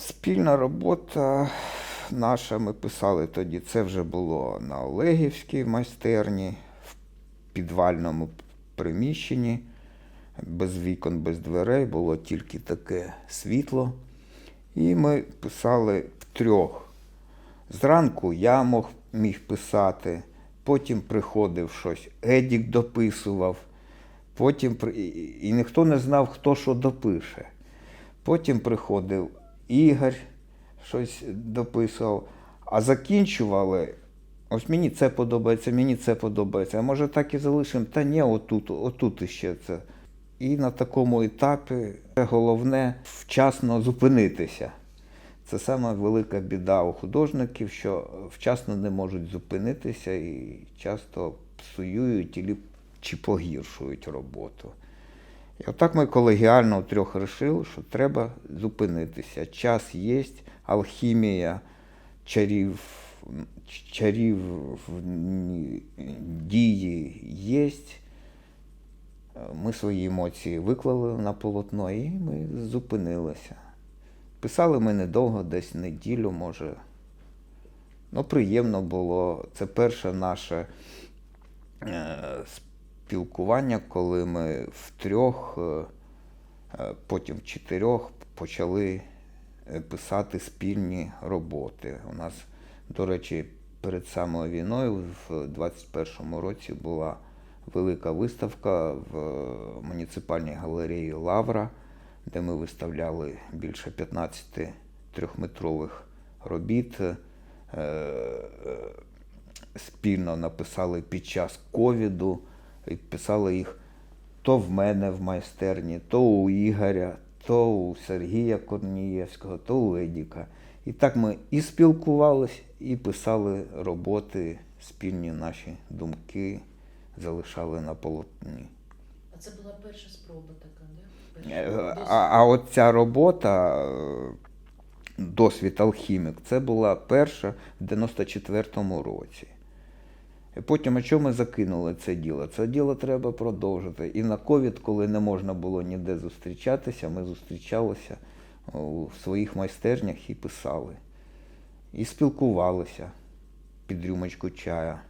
Спільна робота наша, ми писали тоді, це вже було на Олегівській майстерні, в підвальному приміщенні, без вікон, без дверей, було тільки таке світло. І ми писали втрьох. Зранку я мог, міг писати, потім приходив щось, Едік дописував, потім і- ніхто не знав, хто що допише. Потім приходив Ігор, щось дописував, а закінчували. Ось мені це подобається, мені це подобається. А може так і залишимо? Та ні, отут, отут іще це. І на такому етапі головне вчасно зупинитися. Це саме велика біда у художників, що вчасно не можуть зупинитися і часто псують чи погіршують роботу. І отак ми колегіально трьох вирішили, що треба зупинитися. Час є, алхімія чарів, чарів дії є. Ми свої емоції виклали на полотно і ми зупинилися. Писали ми недовго, десь неділю, може. Ну, приємно було. Це перше наше е, спілкування, коли ми втрьох, е, е, потім в чотирьох почали е, писати спільні роботи. У нас, до речі, перед самою війною в 21-му році була велика виставка в муніципальній галереї Лавра, де ми виставляли більше 15 трьохметрових робіт. Спільно написали під час ковіду, і писали їх то в мене в майстерні, то у Ігоря, то у Сергія Корнієвського, то у Едіка. І так ми і спілкувались, і писали роботи, спільні наші думки залишали на полотні. А це була перша спроба така, да? Е, Перша А, а от ця робота, е, досвід алхімік, це була перша в 94-му році. І потім, а чому ми закинули це діло? Це діло треба продовжити. І на ковід, коли не можна було ніде зустрічатися, ми зустрічалися у своїх майстернях і писали. І спілкувалися під рюмочку чая.